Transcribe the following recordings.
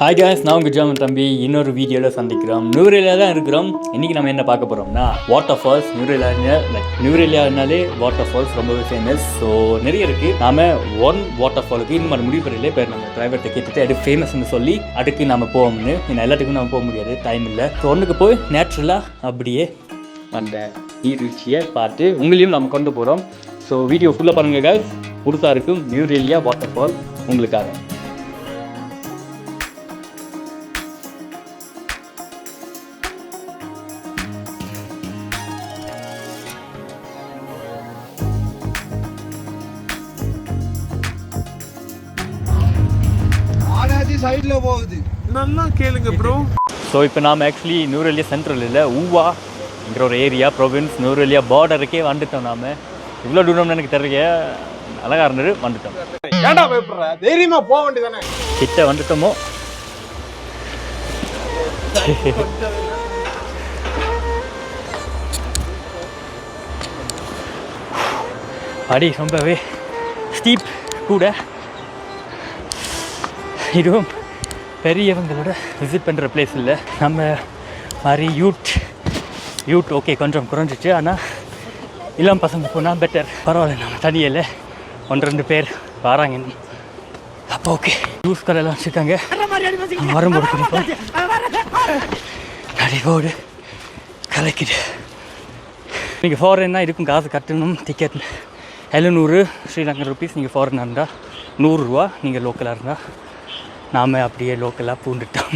Hi guys நான் உங்கள் ஜாமன் தம்பி. இன்னொரு வீடியோவில் சந்திக்கிறோம். நியூரேலியா தான் இருக்கிறோம். இன்றைக்கி நம்ம என்ன பார்க்க போகிறோம்னா வாட்டர் ஃபால்ஸ் நியூரேலியா லைக் நியூரேலியானாலே வாட்டர் ஃபால்ஸ் ரொம்பவே ஃபேமஸ் ஸோ நிறைய இருக்குது நாம் ஒன் வாட்டர் ஃபாலுக்கு இந்த மாதிரி முடிவு பண்ணல பேர் நம்ம டிரைவர்கிட்ட கேட்டுட்டு அது ஃபேமஸ்னு சொல்லி அடுக்கு நம்ம போவோம்னு. இன்னும் எல்லாத்துக்கும் நம்ம போக முடியாது. டைம் இல்லை. ஸோ ஒன்றுக்கு போய் நேச்சுரலாக அப்படியே அந்த நீர்வீழ்ச்சியை பார்த்து உங்களையும் நம்ம கொண்டு போகிறோம் ஸோ வீடியோ ஃபுல்லாக பாருங்கள் கேஸ் புதுசாக இருக்கும். நியூரேலியா வாட்டர் ஃபால் உங்களுக்காக. சைடுல போகுது. நல்லா கேளுங்க ப்ரோ ஸோ இப்போ நாம் ஆக்சுவலி நூரெலியா சென்ட்ரல் இல்லை ஊவாங்கிற ஒரு ஏரியா ப்ரொவின்ஸ் நூரெலியா பார்டருக்கே வந்துட்டோம் நாம். இவ்வளோ தூரம்னு எனக்கு தெரியல அழகாக இருந்தது வந்துட்டோம். ஏன்டா பயப்படுற? போக வேண்டியதானே கிட்ட வந்துட்டோமோ? அடி ரொம்பவே ஸ்டீப் கூட. இதுவும் பெரியவங்களோட விசிட் பண்ணுற பிளேஸ் இல்லை. நம்ம மாதிரி யூத் யூத் ஓகே கொஞ்சம் குறைஞ்சிச்சு. ஆனால் இளம் பசங்க போனால் பெட்டர் பரவாயில்ல நம்ம தனியில் ஒன்று ரெண்டு பேர் வராங்க அப்போ ஓகே ஜூஸ் கடையெல்லாம் வச்சுருக்காங்க. வரும்போது குடிப்போம். நடிவோடு கலைக்குது நீங்கள் ஃபாரின்னா இதுக்கும் காசு கட்டணும் டிக்கெட் எழுநூறு ஸ்ரீலங்கன் ருபீஸ் நீங்கள் ஃபாரினாக இருந்தால் நூறுரூவா நீங்கள் லோக்கலாக இருந்தால் நாம் அப்படியே லோக்கலாக பூண்டுட்டோம்.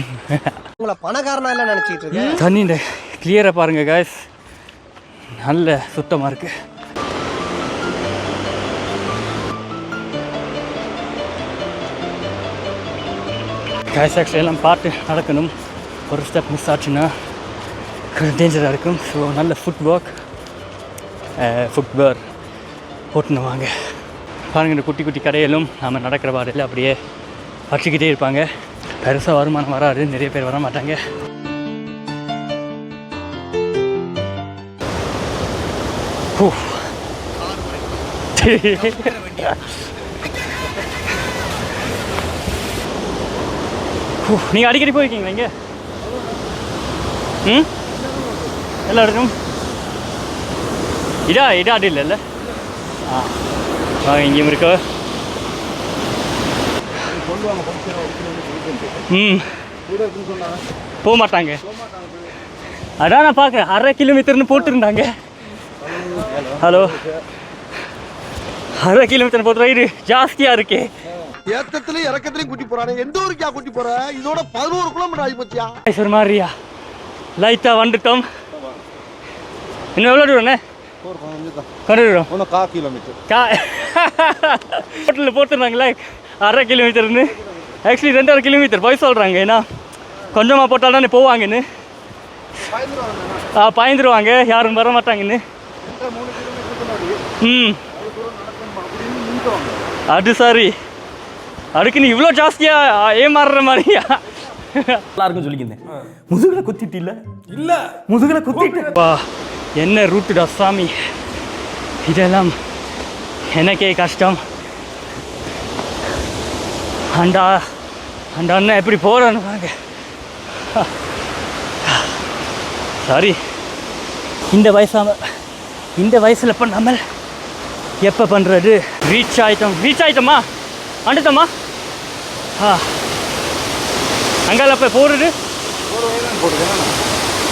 உங்களை பணக்காரனா இல்ல நினைச்சிட்டு இருக்கேன் தண்ணி இந்த கிளியராக பாருங்கள் காய்ஸ் நல்ல சுத்தமாக இருக்குது காய்ஸ் ஆக்சுவலி எல்லாம் பார்த்து நடக்கணும். ஒரு ஸ்டெப் மிஸ் ஆச்சுன்னா டேஞ்சராக இருக்கும். ஸோ நல்ல ஃபுட் ஒர்க் ஃபுட் வேர் போட்டுன்னு வாங்க பாருங்கள் இந்த குட்டி குட்டி கடையிலும் நாம் நடக்கிற பாதையில் அப்படியே வச்சுக்கிட்டே இருப்பாங்க. பெருசாக வருமானம் வராது. நிறைய பேர் வர மாட்டாங்க. நீங்கள் அடிக்கடி போயிருக்கீங்களா இங்கே? ம்? எல்லா இடத்துக்கும்? இதா இதா அடி இல்லைல்ல? ஆ. ஆ இங்கேயும் இருக்கா ம். போக மாட்டாங்க அதான் நான் பார்க்குறேன் அரை கிலோமீட்டர்னு போட்டிருந்தாங்க. ஹலோ. அரை கிலோமீட்டர் போட்டு ரைடு ஜாஸ்தியாக இருக்கே. ஏத்தத்திலயும் இறக்கத்திலயும் கூட்டி போறானே. எந்த ஊருக்கா கூட்டி போற? இதோட பதினோரு கிலோமீட்டர் ஆகி போச்சியா? சார் மாதிரியா லைட்டாக வந்துட்டோம். இன்னும் எவ்வளோ தூரண்ணே கொண்டு தூரம் ஒன்னும் கா கிலோமீட்டர் கா ஹோட்டலில் போட்டுருந்தாங்களே. அரை கிலோமீட்டர்னு ஆக்சுவலி ரெண்டரை கிலோமீட்டர் போய் சொல்கிறாங்க ஏன்னா கொஞ்சமாக போட்டால் தானே போவாங்கன்னு. ஆ பாய்ந்துருவாங்க. யாரும் வர மாட்டாங்கன்னு. ம். அது சரி. அதுக்கு நீ இவ்வளோ ஜாஸ்தியாக ஏமாறுற மாதிரியா? எல்லாருக்கும் சொல்லிக்கிறேன் முதுகுல குத்திட்டு இல்ல? இல்ல. முதுகுல குத்திட்டு. வா என்ன ரூட்டுடா சாமி. இதெல்லாம் எனக்கே கஷ்டம். அண்டா அந்த அண்ணன் எப்படி போகிறான்னு பாருங்க. சாரி. இந்த வயசாம இந்த வயசில் பண்ணாமல் எப்போ பண்ணுறது ரீச் ஆகிட்டோம் ரீச் ஆயிட்டோமா? வந்துட்டோமா ஆ. அங்கால அப்போ போகிறது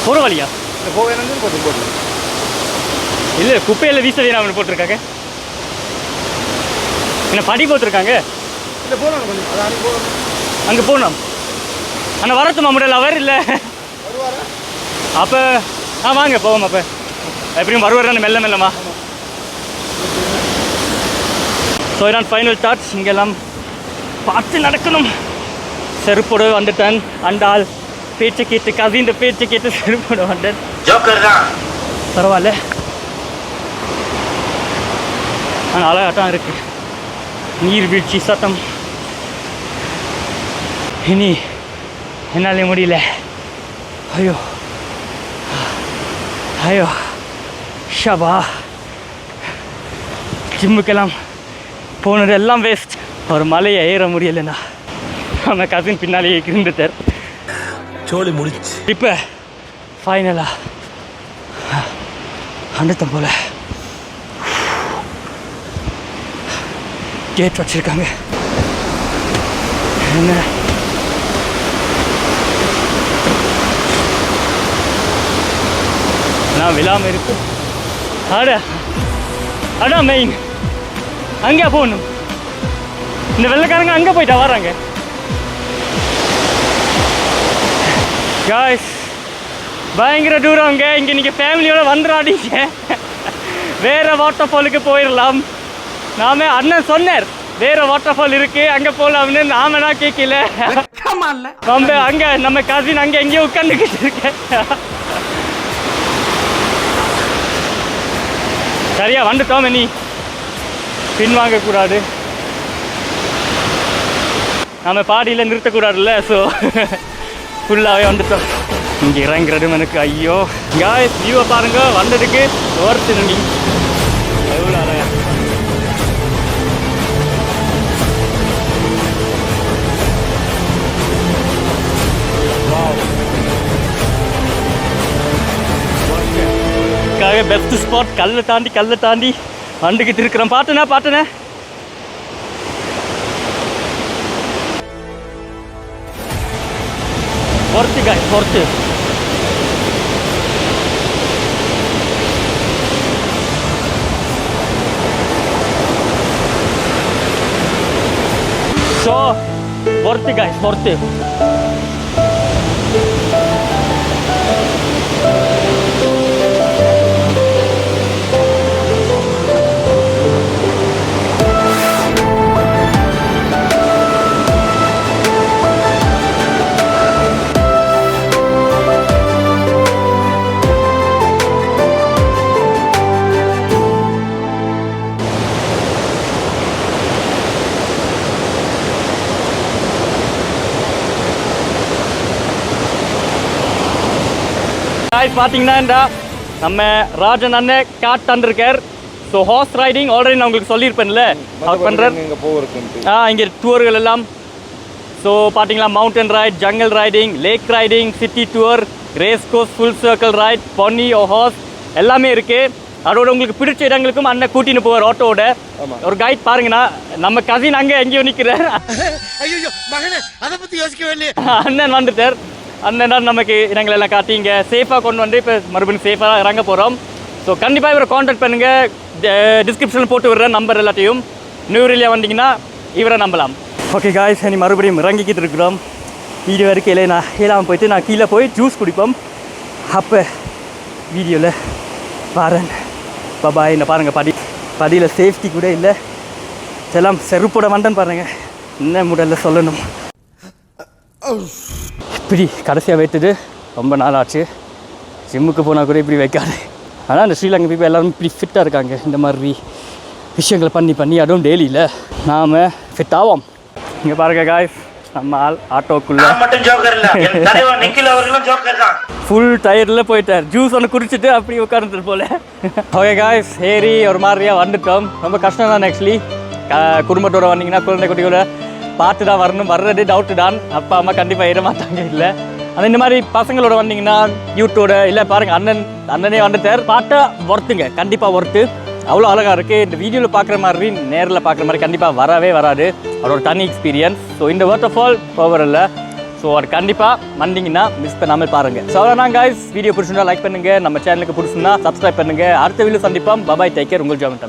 போகிற வழியா? இல்லை குப்பையில் வீச வீணாமல் போட்டிருக்காங்க. என்ன படி போட்டிருக்காங்க இல்ல போறோம் கொஞ்சம். அதான் போறோம் அங்கே போகணும். ஆனால் வரட்டுமா முடியல அவர் இல்லை. அப்போ ஆ வாங்க போவோம் அப்போ. எப்படியும் வருவார் மெல்ல மெல்லமா. ஸோ இதான் ஃபைனல் டாச் இங்கெல்லாம் பார்த்து நடக்கணும். செருப்போடு வந்துட்டேன். அண்டால் பேச்சு கேட்டு கசிந்த பேச்சு கேட்டு செருப்போடு வந்தேன் பரவாயில்ல. ஆனால் அழகாக தான் இருக்கு. நீர்வீழ்ச்சி சத்தம். இனி என்னாலே முடியல. ஐயோ. ஐயோ. ஷபா. ஜிம்முக்கெல்லாம் போனது எல்லாம் வேஸ்ட் ஒரு மலையை ஏற முடியலைண்ணா. நம்ம கசின் பின்னாலேயே இருந்துட்டார். சோழி முடிச்சு. இப்போ ஃபைனலாக வந்துட்டோம் போல. கேட் வச்சிருக்காங்க. என்ன? நான் விழாம இருக்கு. அட அதான் மெயின். அங்கே போகணும். இந்த வெள்ளைக்காரங்க அங்கே போயிட்டா வராங்க காய்ஸ் பயங்கர தூரம் அங்கே. இங்கே நீங்கள் ஃபேமிலியோட வந்துடாதீங்க. வேற வாட்டர் ஃபாலுக்கு போயிடலாம். நாம அண்ணன் சொன்னார் வேற வாட்டர் ஃபால் இருக்கு அங்கே போகலாம்னு நாம தான் கேட்கல நம்ம அங்கே நம்ம கசின் அங்கே எங்கேயோ உட்காந்துக்கிட்டு இருக்கேன். சரியா வந்துட்டோம் நீ பின்வாங்கக்கூடாது. நம்ம பாடியில் நிறுத்தக்கூடாதுல்ல ஸோ ஃபுல்லாகவே வந்துட்டோம். இங்கே இறங்குறதும் எனக்கு ஐயோ. காய்ஸ் வியூவை பாருங்க. வந்ததுக்கு ஓர்த்து நீங்கள் பெஸ்ட் ஸ்பாட் கல்லை தாண்டி கல்லை தாண்டி வந்துக்கிட்டு இருக்கிறோம் பாட்டுனே பாட்டுனே பொறுத்து காய் பொறுத்து ஸோ பொறுத்து காய் பொறுத்து காய்ஸ் பார்த்தீங்கன்னா இந்த நம்ம ராஜன் அண்ணன் காட் தந்திருக்கார். ஸோ ஹார்ஸ் ரைடிங் ஆல்ரெடி நான் உங்களுக்கு சொல்லியிருப்பேன்ல. அவர் பண்ணுறார் இங்க போகிறதுக்கு ஆ இங்கே டூர்கள் எல்லாம். ஸோ பார்த்தீங்களா mountain ride jungle riding lake riding city tour race course full circle ride pony horse எல்லாமே இருக்குது அதோட உங்களுக்கு பிடிச்ச இடங்களுக்கும் அண்ணன் கூட்டின்னு போவார் ஆட்டோவோட ஆமா. ஒரு கைட் பாருங்கண்ணா. நம்ம கசின் அங்கே எங்கேயோ நிற்கிறார் ஐயோ மகனே அதை பத்தி யோசிக்கவே இல்லையே. அண்ணன் வந்துட்டார். அந்த தான் நமக்கு இடங்கள் எல்லாம் காட்டி இங்கே சேஃபாக கொண்டு வந்து இப்போ மறுபடியும் சேஃபாக இறங்க போகிறோம் ஸோ கண்டிப்பாக இவரை காண்டாக்ட் பண்ணுங்கள் டிஸ்கிரிப்ஷனில் போட்டு விடுற நம்பர் எல்லாத்தையும். நியூரிலியா வந்தீங்கன்னா இவரை நம்பலாம். ஓகே காய்ஸ் நீ மறுபடியும் இறங்கிக்கிட்டு இருக்கிறோம். வீடியோ வரைக்கும் இல்லை நான் ஏழாமல் போயிட்டு நான் கீழே போய் ஜூஸ் குடிப்போம். அப்போ வீடியோவில் பாருங்க. பாபா என்ன பாருங்கள் படி படியில் சேஃப்டி கூட இல்லை. எல்லாம் செருப்போட வந்தேன்னு பாருங்கள் என்ன முதல்ல சொல்லணும்? இப்படி கடைசியாக வைத்தது ரொம்ப நாள் ஆச்சு ஜிம்முக்கு போனால் கூட இப்படி வைக்காது. ஆனால் இந்த ஸ்ரீலங்கா பீப்பிள் எல்லாரும் இப்படி ஃபிட்டாக இருக்காங்க. இந்த மாதிரி விஷயங்களை பண்ணி பண்ணி அதுவும் டெய்லியில் நாம் ஃபிட் ஆவோம். இங்கே பாருங்க காய்ஸ் நம்ம ஆள் ஆட்டோக்குள்ளே. ஃபுல் டயர்டில் போயிட்டார். ஜூஸ் ஒன்று குடிச்சிட்டு அப்படி உட்காந்துட்டு போல. ஓகே காய்ஸ் ஏறி ஒரு மாதிரியாக வந்துட்டோம். ரொம்ப கஷ்டம் தான் ஆக்சுவலி குடும்பத்தோட வந்தீங்கன்னா குழந்தை குட்டியோட பார்த்து தான் வரணும். வர்றது டவுட்டு தான். அப்பா அம்மா கண்டிப்பாக ஏற மாட்டாங்க இல்லை. ஆனால் இந்த மாதிரி பசங்களோட வந்தீங்கன்னா யூட்டோட இல்லை பாருங்கள் அண்ணன் அண்ணனே வந்துட்டார். பார்த்தா ஒர்த்துங்க கண்டிப்பாக ஒர்த்து அவ்வளோ அழகாக இருக்குது இந்த வீடியோவில் பார்க்குற மாதிரி நேரில் பார்க்குற மாதிரி கண்டிப்பாக வரவே வராது. அதோட தனி எக்ஸ்பீரியன்ஸ் ஸோ இந்த வாட்டர் ஃபால் ஓவர் இல்லை. ஸோ அது கண்டிப்பாக வந்தீங்கன்னா மிஸ் பண்ணாமல் பாருங்கள் ஸோ அவ்வளோதான் guys. வீடியோ பிடிச்சிருந்தா லைக் பண்ணுங்கள் நம்ம சேனலுக்கு பிடிச்சிருந்தா சப்ஸ்கிரைப் பண்ணுங்கள் அடுத்த வீடியோ சந்திப்போம். பபாய் டேக்கர் உங்கள் ஜாமன்